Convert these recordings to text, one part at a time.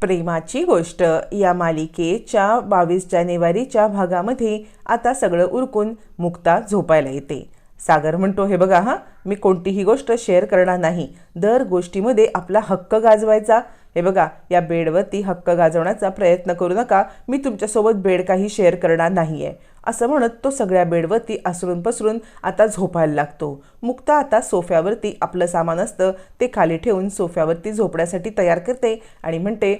प्रेमाची गोष्ट. या मालिकेच्या बावीस जानेवारीच्या भागामध्ये आता सगळं उरकून मुक्ता झोपायला येते. सागर म्हणतो हे बघा हां मी कोणतीही गोष्ट शेअर करणार नाही. दर गोष्टीमध्ये आपला हक्क गाजवायचा. हे बघा या बेडवरती हक्क गाजवण्याचा प्रयत्न करू नका. मी तुमच्यासोबत बेड काही शेअर करणार नाही आहे असं म्हणत तो सगळ्या बेडवरती असरून पसरून आता झोपायला लागतो. मुक्ता आता सोफ्यावरती आपलं सामान असतं ते खाली ठेवून सोफ्यावरती झोपण्यासाठी तयार करते आणि म्हणते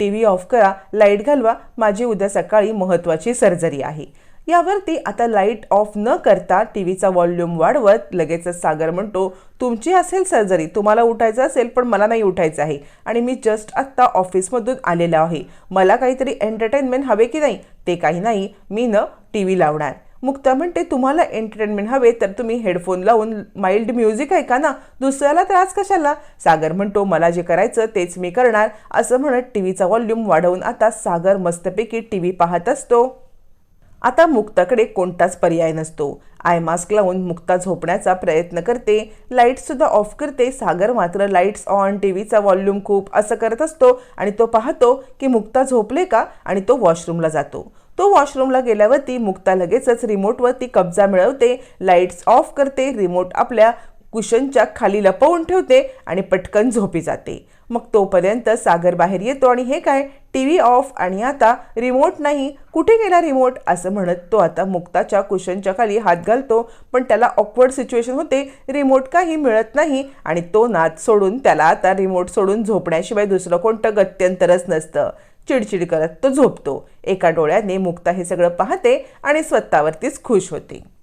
टी व्ही ऑफ करा लाइट घालवा माझी उद्या सकाळी महत्त्वाची सर्जरी आहे. यावरती आता लाइट ऑफ न करता टी व्हीचा व्हॉल्यूम वाढवत लगेचच सागर म्हणतो तुमची असेल सर्जरी तुम्हाला उठायचं असेल पण मला नाही उठायचं आहे. आणि मी जस्ट आत्ता ऑफिसमधून आलेलो आहे. मला काहीतरी एंटरटेनमेंट हवे की नाही? ते काही नाही. मी न टी व्ही लावणार. मुक्ता म्हणते तुम्हाला एंटरटेनमेंट हवे तर तुम्ही हेडफोन लावून माइल्ड म्युझिक ऐका ना. दुसऱ्याला त्रास कशाला? सागर म्हणतो मला जे करायचं तेच मी करणार. असं म्हणत टी व्हीचा व्हॉल्यूम वाढवून आता सागर मस्तपैकी टी व्ही पाहत असतो. आता मुक्ताकडे कोणताच पर्याय नसतो. आय मास्क लावून मुक्ता झोपण्याचा प्रयत्न करते. लाईटसुद्धा ऑफ करते. सागर मात्र लाईट्स ऑन टी व्हीचा व्हॉल्यूम खूप असं करत असतो आणि तो पाहतो की मुक्ता झोपले का आणि तो वॉशरूमला जातो. तो वॉशरूमला गेल्यावरती मुक्ता लगेचच रिमोटवरती कब्जा मिळवते. लाईट्स ऑफ करते. रिमोट आपल्या कुशनच्या खाली लपवून ठेवते आणि पटकन झोपी जाते. मग तोपर्यंत सागर बाहेर येतो आणि हे काय? टी व्ही ऑफ आणि आता रिमोट नाही कुठे गेला रिमोट? असं म्हणत तो आता मुक्ताच्या कुशनच्या खाली हात घालतो. पण त्याला ऑकवर्ड सिच्युएशन होते. रिमोट काही मिळत नाही आणि तो नाच सोडून त्याला आता रिमोट सोडून झोपण्याशिवाय दुसरं कोणतं गत्यंतरच नसतं. चिडचिड करत तो झोपतो. एका डोळ्याने मुक्ता हे सगळं पाहते आणि स्वतःवरतीच खुश होते.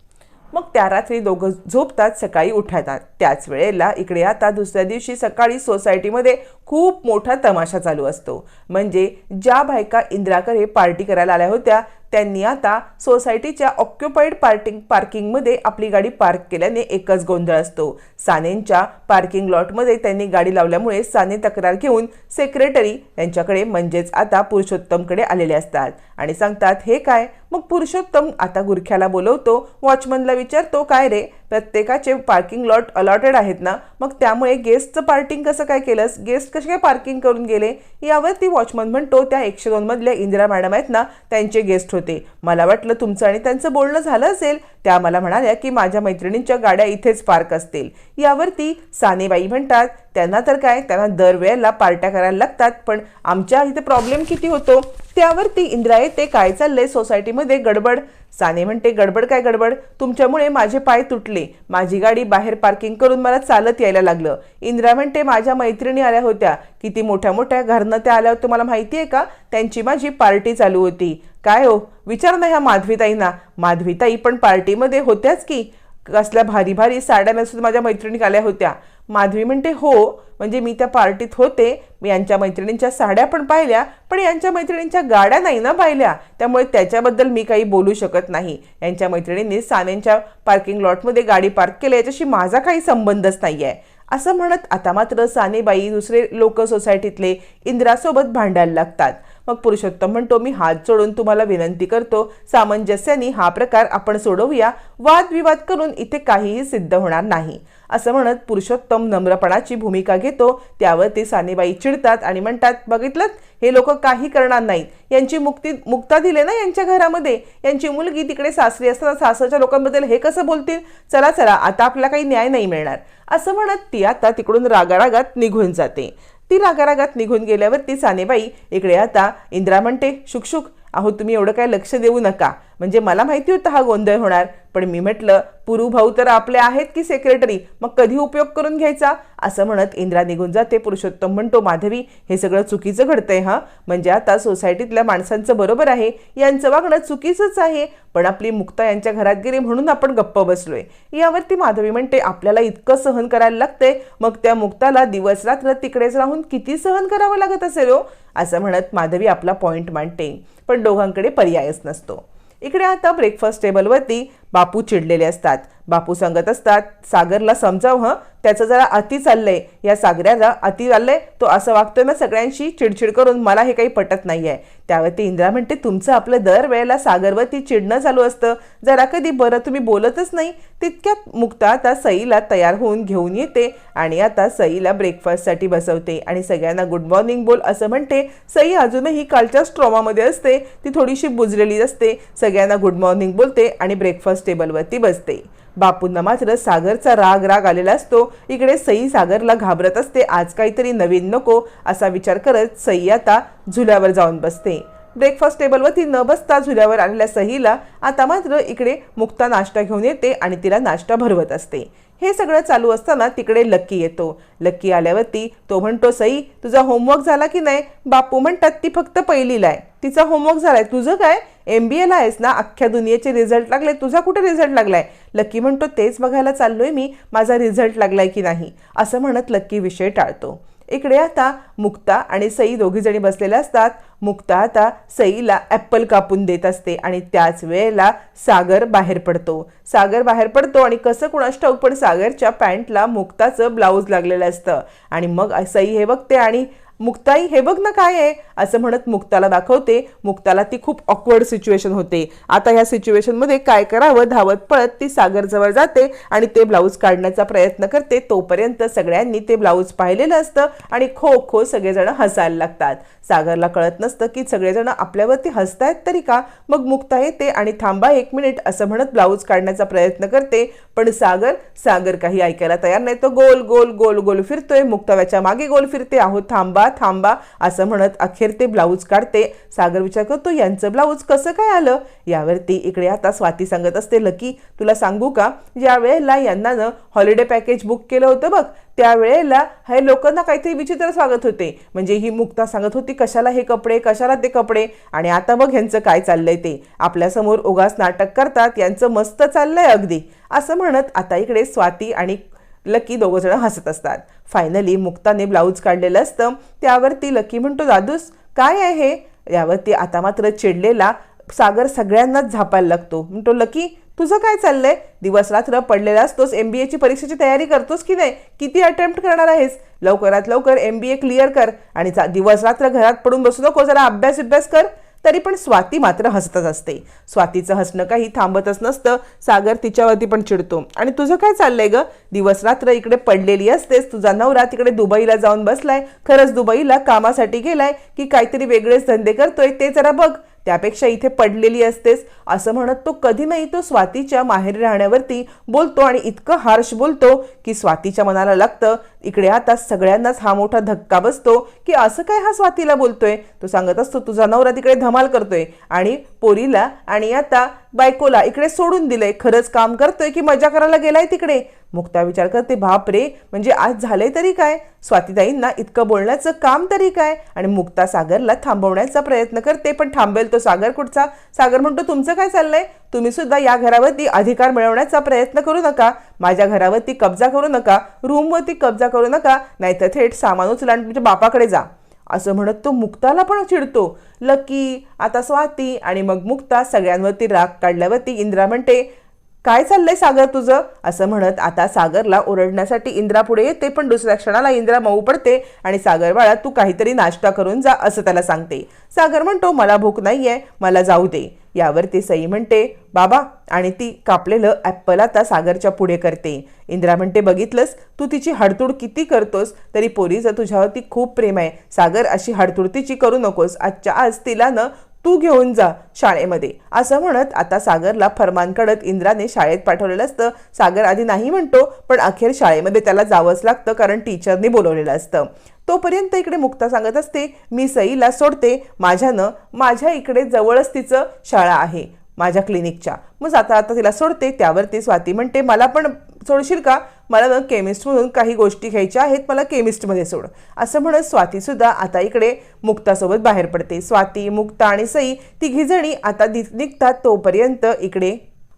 मग त्या रात्री दोघं झोपतात सकाळी उठतात. त्याच वेळेला इकडे आता दुसऱ्या दिवशी सकाळी सोसायटीमध्ये खूप मोठा तमाशा चालू असतो. म्हणजे ज्या बायका इंदिराकडे पार्टी करायला आल्या होत्या त्यांनी आता सोसायटीच्या ऑक्युपाईड पार्किंग पार्किंगमध्ये आपली गाडी पार्क केल्याने एकच गोंधळ असतो. सानेंच्या पार्किंग लॉटमध्ये त्यांनी गाडी लावल्यामुळे साने तक्रार घेऊन सेक्रेटरी यांच्याकडे म्हणजेच आता पुरुषोत्तमकडे आलेले असतात. आणि सांगतात हे काय? मग पुरुषोत्तम आता गुरख्याला बोलवतो वॉचमनला विचारतो काय रे? प्रत्येकाचे पार्किंग लॉट अलॉटेड आहेत ना मग त्यामुळे गेस्टचं पार्किंग कसं काय केलंस? गेस्ट कसे काय पार्किंग करून गेले? यावरती वॉचमन म्हणतो त्या एकशे दोनमधल्या इंदिरा मॅडम आहेत ना त्यांचे गेस्ट होते. मला वाटलं तुमचं आणि त्यांचं बोलणं झालं असेल त्या मला म्हणाल्या की माझ्या मैत्रिणींच्या गाड्या इथेच पार्क असतील. यावरती सानेबाई म्हणतात त्यांना तर काय त्यांना दरवेळेला पार्ट्या करायला लागतात पण आमच्या इथे प्रॉब्लेम किती होतो? त्यावरती इंदिरा येते काय चाललंय सोसायटीमध्ये गडबड. साने म्हणते गडबड काय गडबड? तुमच्यामुळे माझे पाय तुटले. माझी गाडी बाहेर पार्किंग करून मला चालत यायला लागलं. इंदिरा म्हणते माझ्या मैत्रिणी आल्या होत्या. किती मोठ्या मोठ्या घरनं त्या आल्या होत्या. तुम्हाला माहिती आहे का? त्यांची माझी पार्टी चालू होती. काय हो? विचार ना ह्या माधवीताईंना. माधवीताई पण पार्टीमध्ये होत्याच की. कसल्या भारी भारी साड्या नसून माझ्या मैत्रिणी आल्या होत्या. माधवी म्हणते हो म्हणजे मी त्या पार्टीत होते. मी यांच्या मैत्रिणींच्या साड्या पण पाहिल्या पण यांच्या मैत्रिणींच्या गाड्या नाही ना पाहिल्या. त्यामुळे त्याच्याबद्दल मी काही बोलू शकत नाही. यांच्या मैत्रिणींनी सानेंच्या पार्किंग लॉटमध्ये गाडी पार्क केली. याच्याशी माझा काही संबंधच नाही आहे असं म्हणत आता मात्र सानेबाई दुसरे लोक सोसायटीतले इंदिरासोबत भांडायला लागतात. मग पुरुषोत्तम म्हणतो मी हात जोडून तुम्हाला विनंती करतो सामंजस्याने हा प्रकार आपण सोडवूया वादविवाद करून इथे काहीही सिद्ध होणार नाही. असं म्हणत पुरुषोत्तम नम्रपणाची भूमिका घेतो त्यावर ते सानेबाई चिडतात आणि म्हणतात बघितलं हे लोक काही करणार नाहीत. यांची मुक्ती मुक्ता दिले ना यांच्या घरामध्ये? यांची मुलगी तिकडे सासरी असताना सासरच्या लोकांबद्दल हे कसं बोलतील? चला चला आता आपल्याला काही न्याय नाही मिळणार. असं म्हणत ती आता तिकडून रागारागात निघून जाते. ती रागारागात निघून गेल्यावर ती सानेबाई इकडे आता. इंद्रा म्हणते शुकशुक अहो तुम्ही एवढं काय लक्ष देऊ नका. म्हणजे मला माहिती होतं हा गोंधळ होणार पण मी म्हटलं पुरू भाऊ तर आपले आहेत की सेक्रेटरी मग कधी उपयोग करून घ्यायचा? असं म्हणत इंद्रा निघून जाते. पुरुषोत्तम म्हणतो माधवी हे सगळं चुकीचं घडतंय हा? म्हणजे आता सोसायटीतल्या माणसांचं बरोबर आहे यांचं वागणं चुकीचंच आहे पण आपली मुक्ता यांच्या घरात गेली म्हणून आपण गप्प बसलोय. यावरती माधवी म्हणते आपल्याला इतकं सहन करायला लागतंय मग त्या मुक्ताला दिवस रात्र तिकडेच राहून किती सहन करावं लागत असेल हो? असं म्हणत माधवी आपला पॉईंट मांडते. पण दोघांकडे पर्यायच नसतो. इकडे आता ब्रेकफास्ट टेबलवरती बापू चिडलेले असतात. बापू सांगत असतात सागरला समजाव हं त्याचं जरा अति चाललंय. या सागऱ्याला अति चाललंय तो असं वागतोय ना सगळ्यांशी चिडचिड करून मला हे काही पटत नाही आहे त्यावरती इंद्रा म्हणते तुमचं आपलं दर वेळेला सागरवरती चिडणं चालू असतं. जरा कधी बरं तुम्ही बोलतच नाही. तितक्यात मुक्ता आता सईला तयार होऊन घेऊन येते आणि आता सईला ब्रेकफास्टसाठी बसवते आणि सगळ्यांना गुड मॉर्निंग बोल असं म्हणते. सई अजूनही कालच्या ट्रॉमामध्ये असते. ती थोडीशी बुजलेली असते. सगळ्यांना गुड मॉर्निंग बोलते आणि ब्रेकफास्ट टेबलवरती बसते. बापूंना मात्र सागरचा राग राग आलेला असतो. इकडे सई सागरला घाबरत असते. आज काहीतरी नवीन नको असा विचार करत सई आता झुल्यावर जाऊन बसते. ब्रेकफास्ट टेबलवरती न बसता झुल्यावर आलेल्या सहीला आता मात्र इकडे मुक्ता नाश्ता घेऊन येते आणि तिला नाश्ता भरवत असते. हे सगळं चालू असताना तिकडे लक्की येतो. लक्की आल्यावरती तो म्हणतो सई तुझा होमवर्क झाला की नाही? बापू म्हणतात ती फक्त पहिलीला आहे. तिचा होमवर्क झालाय. तुझं काय? एम बी एला आहेस ना अख्ख्या दुनियेचे रिझल्ट लागले. तुझा कुठे रिझल्ट लागलाय? लक्की म्हणतो तेच बघायला चाललोय मी माझा रिझल्ट लागलाय की नाही? असं म्हणत लक्की विषय टाळतो. इकडे आता मुक्ता आणि सई दोघीजणी बसलेल्या असतात. मुक्ता आता सईला ॲप्पल कापून देत असते आणि त्याच वेळेला सागर बाहेर पडतो. सागर बाहेर पडतो आणि कसं कुणास ठाऊक पण सागरच्या पॅन्टला मुक्ताचं ब्लाऊज लागलेलं असतं. आणि मग सई हे बघते आणि मुक्ताई हे बघ ना काय आहे. असं म्हणत मुक्ताला दाखवते. मुक्ताला ती खूप ऑकवर्ड सिच्युएशन होते. आता ह्या सिच्युएशनमध्ये काय करावं? धावत पळत ती सागरजवळ जाते आणि ते ब्लाऊज काढण्याचा प्रयत्न करते. तोपर्यंत सगळ्यांनी ते ब्लाऊज पाहिलेलं असतं आणि खो खो सगळेजण हसायला लागतात. सागरला कळत नसतं की सगळेजण आपल्यावरती हसतायत तरी का? मग मुक्ता येते आणि थांबा एक मिनिट असं म्हणत ब्लाऊज काढण्याचा प्रयत्न करते. पण सागर सागर काही ऐकायला तयार नाही. तो गोल गोल गोल गोल फिरतोय. मुक्ताव्याच्या मागे गोल फिरते. आहो थांबा थांबा असं म्हणत अखेर ते ब्लाऊज काढते. सागर विचार करतो यांचं ब्लाऊज कसं काय आलं? यावरती इकडे आता स्वाती सांगत असते लकी तुला सांगू का? ज्या वेळेला यांना न हॉलिडे पॅकेज बुक केलं होतं बघ त्यावेळेला हे लोकांना काहीतरी विचित्र स्वागत होते. म्हणजे ही मुक्ता सांगत होती कशाला हे कपडे? कशाला ते कपडे? आणि आता बघ ह्यांचं काय चाललंय ते. आपल्यासमोर उगाच नाटक करतात यांचं मस्त चाललंय अगदी. असं म्हणत आता इकडे स्वाती आणि लकी दोघं जण हसत असतात. फायनली मुक्ताने ब्लाऊज काढलेलं असतं. त्यावरती लकी म्हणतो दादूस काय आहे? यावरती आता मात्र चिडलेला सागर सगळ्यांनाच झापायला लागतो. म्हणतो लकी तुझं काय चाललंय? दिवस रात्र पडलेला असतोस. एम बी एची परीक्षेची तयारी करतोस की नाही? किती अटेम्प्ट करणार आहेस? लवकरात लवकर एम बी ए क्लिअर कर आणि दिवस रात्र घरात पडून बसू नको. जरा अभ्यास अभ्यास कर. तरी पण स्वाती मात्र हसतच असते. स्वातीचं हसणं काही थांबतच नसतं. सागर तिच्यावरती पण चिडतो. आणि तुझं काय चाललंय ग? दिवस रात्र इकडे पडलेली असतेस. तुझा नवरा तिकडे दुबईला जाऊन बसलाय. खरंच दुबईला कामासाठी गेलाय की काहीतरी वेगळेच धंदे करतोय ते जरा बघ. त्यापेक्षा इथे पडलेली असतेस असं म्हणत तो कधी नाही तो स्वातीच्या माहेरी राहण्यावरती बोलतो आणि इतकं हार्श बोलतो की स्वातीच्या मनाला लागतं इकडे आता सगळ्यांनाच हा मोठा धक्का बसतो की असं काय हा स्वातीला बोलतोय? तो सांगत असतो तुझा नवरा तिकडे धमाल करतोय आणि पोरीला आणि आता बायकोला इकडे सोडून दिलंय खरंच काम करतोय की मजा करायला गेलाय तिकडे? मुक्ता विचार करते बाप रे म्हणजे आज झालंय तरी काय? स्वातीताईंना इतकं बोलण्याचं काम तरी काय? आणि मुक्ता सागरला थांबवण्याचा प्रयत्न करते पण थांबेल तो सागर कुठचा? सागर म्हणतो तुमचं काय चाललंय? तुम्ही सुद्धा या घरावरती अधिकार मिळवण्याचा प्रयत्न करू नका. माझ्या घरावरती कब्जा करू नका. रूमवरती कब्जा करू नका. नाहीतर थेट सामान उचला आणि तुमच्या बापाकडे जा. असं म्हणत तो मुक्ताला पण चिडतो. लकी आता स्वाती आणि मग मुक्ता सगळ्यांवरती राग काढल्यावरती इंद्रा म्हणते काय चाललंय सागर तुझं? असं म्हणत आता सागरला ओरडण्यासाठी इंद्रा पुढे येते पण दुसऱ्या क्षणाला इंद्रा मऊ पडते आणि सागर बाळा तू काहीतरी नाश्ता करून जा असं त्याला सांगते. सागर म्हणतो मला भूक नाहीये मला जाऊ दे. यावर ती सई म्हणते बाबा आणि ती कापलेलं ॲप्पल आता सागरच्या पुढे करते. इंद्रा म्हणते बघितलंस तू तिची हडतूड किती करतोस? तरी पोरीचं तुझ्यावरती खूप प्रेम आहे. सागर अशी हाडतूड तिची करू नकोस. आजच्या आज तिला न तू घेऊन जा शाळेमध्ये. असं म्हणत आता सागरला फरमान कडत इंद्राने शाळेत पाठवलेलं असतं. सागर आधी नाही म्हणतो पण अखेर शाळेमध्ये त्याला जावंच लागतं कारण टीचरने बोलवलेलं असतं. तोपर्यंत इकडे मुक्ता सांगत असते मी सईला सोडते. माझ्यानं माझ्या इकडे जवळच तिचं शाळा आहे माझ्या क्लिनिकच्या. मग आता आता तिला सोडते त्यावर ती स्वाती म्हणते मला पण सोडशील का? मला ना केमिस्टमधून काही गोष्टी घ्यायच्या आहेत मला केमिस्टमध्ये सोड. असं म्हणत स्वातीसुद्धा आता इकडे मुक्तासोबत बाहेर पडते. स्वाती मुक्ता आणि सई तिघीजणी आता दि निघतात तोपर्यंत इकडे.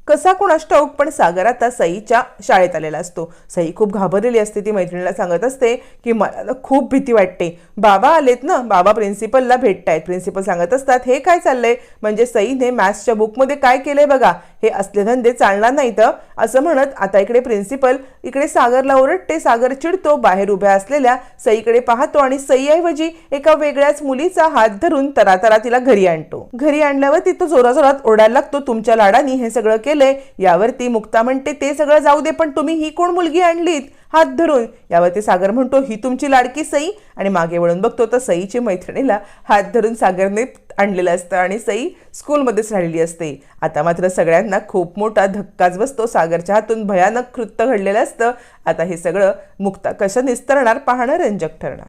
कसा कोणास ठाऊक पण सागर आता सईच्या शाळेत आलेला असतो. सई खूप घाबरलेली असते ती मैत्रिणीला सांगत असते की मला खूप भीती वाटते. बाबा आलेत ना बाबा प्रिन्सिपलला भेटतायत. प्रिन्सिपल सांगत असतात हे काय चाललंय? म्हणजे सईने मॅथ्सच्या बुकमध्ये काय केलंय बघा? हे असले धंदे चालणार नाहीत असं म्हणत आता इकडे प्रिन्सिपल इकडे सागरला ओरडते सागर चिडतो बाहेर उभ्या असलेल्या सईकडे पाहतो आणि सईऐवजी एका वेगळ्याच मुलीचा हात धरून तरातरा तिला घरी आणतो. घरी आणल्यावर तिथं जोराजोरात ओरडायला लागतो तुमच्या लाडानी हे सगळं केलंय. यावरती मुक्ता म्हणते ते सगळं जाऊ दे पण तुम्ही ही कोण मुलगी आणलीत? हात धरून. यावरती सागर म्हणतो ही तुमची लाडकी सई. आणि मागे वळून बघतो तर सईची मैत्रिणीला हात धरून सागरने आणलेलं असतं आणि सई स्कूलमध्येच राहिलेली असते. आता मात्र सगळ्यांना खूप मोठा धक्काच बसतो. सागरच्या हातून भयानक कृत्य घडलेलं असतं. आता हे सगळं मुक्ता कसं निस्तरणार पाहणं रंजक ठरणार.